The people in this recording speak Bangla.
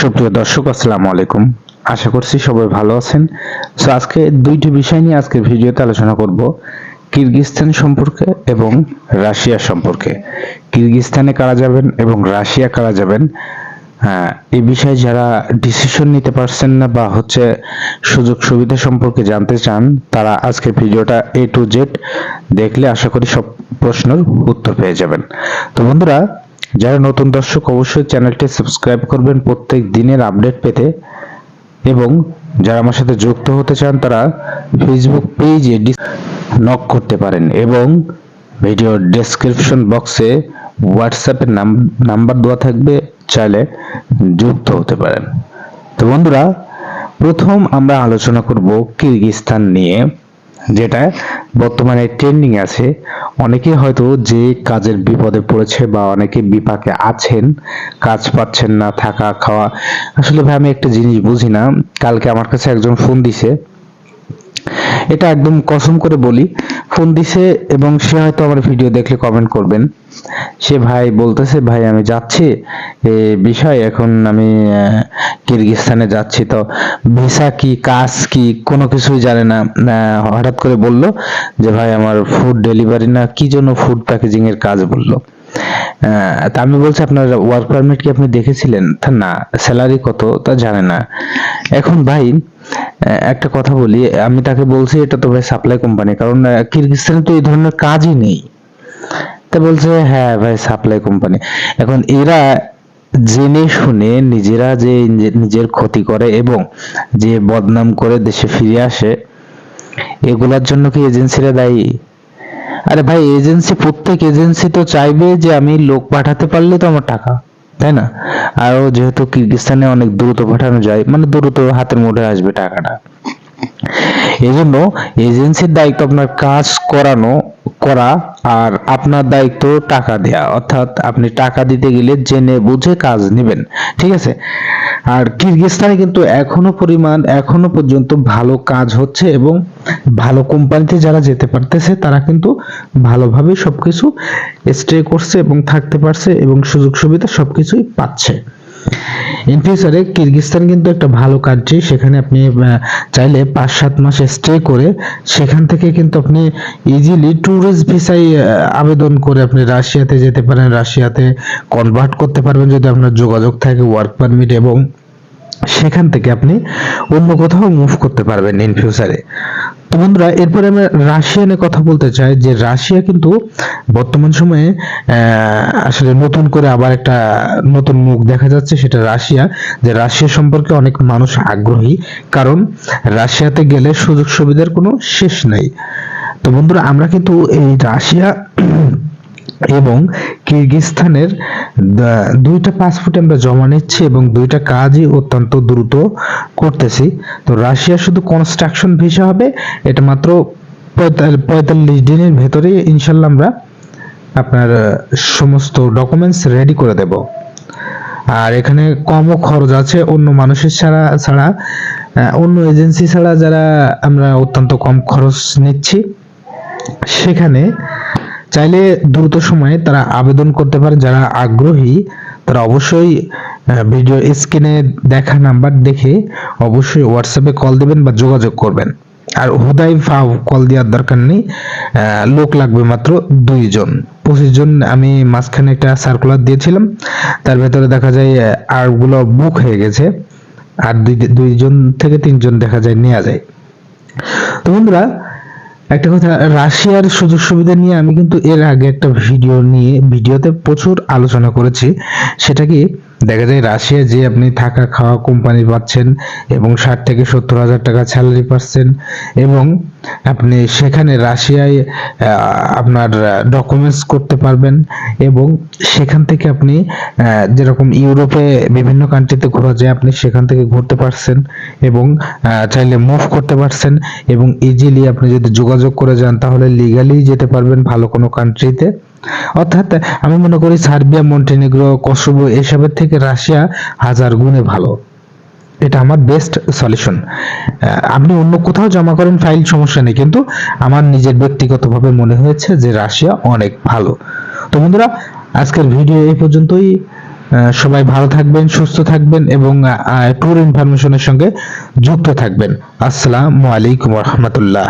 সুপ্রিয় দর্শক, আসসালামু আলাইকুম। আশা করছি সবাই ভালো আছেন। সো আজকে দুইটি বিষয় নিয়ে আজকে ভিডিওতে আলোচনা করব। কিরগিজস্তান সম্পর্কে এবং রাশিয়া সম্পর্কে। কিরগিজস্তানে কারা যাবেন এবং রাশিয়া কারা যাবেন? হ্যাঁ এই বিষয়ে যারা ডিসিশন নিতে পারছেন না বা হচ্ছে সুযোগ সুবিধা সম্পর্কে জানতে চান, তারা আজকের ভিডিওটা এ টু জেড দেখলে আশা করি সব প্রশ্নের উত্তর পেয়ে যাবেন। তো বন্ধুরা যারা নতুন দর্শক, অবশ্যই চ্যানেলটি সাবস্ক্রাইব করবেন। প্রত্যেক দিনের আপডেট পেতে এবং যারা আমার সাথে যুক্ত হতে চান, তারা ফেসবুক পেজে নক করতে পারেন এবং ভিডিও ডেসক্রিপশন বক্সে হোয়াটসঅ্যাপের নাম্বার দেওয়া থাকবে, চাইলে যুক্ত হতে পারেন। তো বন্ধুরা, প্রথম আমরা আলোচনা করব কিরগিজস্তান নিয়ে। যেটা বর্তমানে ট্রেন্ডিং আছে। অনেকে হয়তো যে কাজের বিপদে পড়েছে বা অনেকে বিপাকে আছেন, কাজ পাচ্ছেন না, থাকা, খাওয়া। আসলে ভাই, আমি একটা জিনিস বুঝি না। কালকে আমার কাছে একজন ফোন দিছে। এটা একদম কসম করে বলি। ফোন দিছে এবং সে হয়তো আমার ভিডিও দেখলে কমেন্ট করবেন। সে ভাই বলতেছে ভাই আমি যাচ্ছি। এ বিষয় এখন আমি আহ, কিরগিজস্তানে যাচ্ছি। তো ভিসা কি কাজ কি কোনো কিছুই জানে না। হঠাৎ করে বলল যে ভাই আমার ফুড ডেলিভারি না কি জন্য ফুড প্যাকেজিং এর কাজ? বলল। তা আমি বলছি আপনার ওয়ার্ক পারমিট কি আপনি দেখেছিলেন? তা না স্যালারি কত তা জানে না। এখন ভাই একটা কথা বলি আমি তাকে বলছি এটা তো ভাই সাপ্লাই কোম্পানি কারণ আহ, কিরগিজস্তানে তো এই ধরনের কাজই নেই। তা বলছে হ্যাঁ ভাই সাপ্লাই কোম্পানি এখন এরা জেনে শুনে নিজেরা যে নিজের ক্ষতি করে এবং যে বদনাম করে দেশে ফিরে আসে, এগুলার জন্য কি এজেন্সিরা দায়ী? আরে ভাই, এজেন্সি, প্রত্যেক এজেন্সি তো চাইবে যে আমি লোক পাঠাতে পারলে তো আমার টাকা, তাই না? আরও যেহেতু কিরগিজস্তানে অনেক দ্রুত পাঠানো যায় মানে দ্রুত হাতের মুঠে আসবে টাকাটা। এজন্য এজেন্সির দায়িত্ব আপনার কাজ করানো করা আর আপনার দায়িত্ব টাকা দেয়া। অর্থাৎ আপনি টাকা দিতে গেলে জেনে বুঝে কাজ নেবেন। ঠিক আছে? আর কিরগিজস্তানে কিন্তু এখনও পরিমাণ, এখনও পর্যন্ত ভালো কাজ হচ্ছে এবং ভালো কোম্পানিতে যারা যেতে পারতেছে, তারা কিন্তু ভালোভাবে সবকিছু স্টে করছে এবং থাকতে পারছে এবং সুযোগ সুবিধা সবকিছুই পাচ্ছে। ইন ফিউচারে কিন্তু একটা ভালো কান্ট্রি সেখানে আপনি চাইলে পাঁচ সাত মাস স্টে করে, সেখান থেকে কিন্তু আপনি ইজিলি ট্যুরিস্ট ভিসায় আবেদন করে আপনি রাশিয়াতে যেতে পারেন, রাশিয়াতে কনভার্ট করতে পারবেন যদি আপনার যোগাযোগ থাকে ওয়ার্ক পারমিট এবং সেখান থেকে আপনি অন্য কোথাও মুভ করতে পারবেন ইন ফিউচারে বন্ধুরা, এরপরে আমরা রাশিয়া নিয়ে কথা বলতে চাই, যে রাশিয়া কিন্তু বর্তমান সময়ে আসলে নতুন করে আবার একটা নতুন মুখ দেখা যাচ্ছে, সেটা রাশিয়া, যে রাশিয়া সম্পর্কে অনেক মানুষ আগ্রহী, কারণ রাশিয়াতে গেলে সুযোগ সুবিধার কোনো শেষ নেই। তো বন্ধুরা, আমরা কিন্তু এই রাশিয়া এবং কিরগিজস্তানের দুইটা পাসপোর্ট আমরা জমা নিচ্ছি এবং দুইটা কাজই অত্যন্ত দ্রুত করতেছি। তো রাশিয়া শুধু কনস্ট্রাকশন ভিসা হবে, এটা মাত্র পঁয়তাল্লিশ দিনের ভেতরে ইনশাল্লাহ আমরা আপনার সমস্ত ডকুমেন্টস রেডি করে দেব। আর এখানে কমও খরচ আছে, অন্য মানুষের ছাড়া ছাড়া অন্য এজেন্সি ছাড়া যারা আমরা অত্যন্ত কম খরচ নিচ্ছি। সেখানে চাইলে দ্রুত সময়ে তারা আবেদন করতে পারে, যারা আগ্রহী, তারা অবশ্যই ভিডিও স্ক্রিনে দেখা নাম্বার দেখে অবশ্যই হোয়াটসঅ্যাপে কল দিবেন বা যোগাযোগ করবেন। আর হুদাই ফাও কল দেওয়ার দরকার নেই লোক লাগবে মাত্র দুইজন পঁচিশ জন আমি মাঝখানে একটা সার্কুলার দিয়েছিলাম, তার ভেতরে দেখা যায় আরগুলো বুক হয়ে গেছে, আর দুই, দুইজন থেকে তিনজন দেখা যায় নেওয়া যায়। তো বন্ধুরা একটা কথা, রাশিয়ার সুযোগ সুবিধা নিয়ে আমি কিন্তু এর আগে একটা ভিডিও নিয়ে, ভিডিওতে প্রচুর আলোচনা করেছি। সেটা কি দেখা যায় রাশিয়া যে আপনি থাকা খাওয়া কোম্পানি পাচ্ছেন এবং ষাট থেকে সত্তর হাজার টাকা স্যালারি পাচ্ছেন এবং আপনি সেখানে রাশিয়ায় আপনার ডকুমেন্টস করতে পারবেন এবং সেখান থেকে আপনি যেরকম ইউরোপে বিভিন্ন কান্ট্রিতে ঘোরা যায়, আপনি সেখান থেকে ঘুরতে পারছেন এবং চাইলে মুভ করতে পারছেন এবং ইজিলি আপনি যদি যোগাযোগ করে যান, তাহলে লিগালি যেতে পারবেন ভালো কোনো কান্ট্রিতে অর্থাৎ আমি মনে করি সার্বিয়া, মন্টেনিগ্রো, কসোভো এসবের থেকে রাশিয়া হাজার গুণে ভালো। এটা আমার বেস্ট সলিউশন আপনি অন্য কোথাও জমা করেন ফাইল সমস্যা নেই। কিন্তু আমার নিজের ব্যক্তিগতভাবে মনে হয়েছে যে রাশিয়া অনেক ভালো। তো বন্ধুরা, আজকের ভিডিও এই পর্যন্তই। সবাই ভালো থাকবেন, সুস্থ থাকবেন এবং ট্যুর ইনফরমেশনের সঙ্গে যুক্ত থাকবেন। আসসালামু আলাইকুম রহমতুল্লাহ।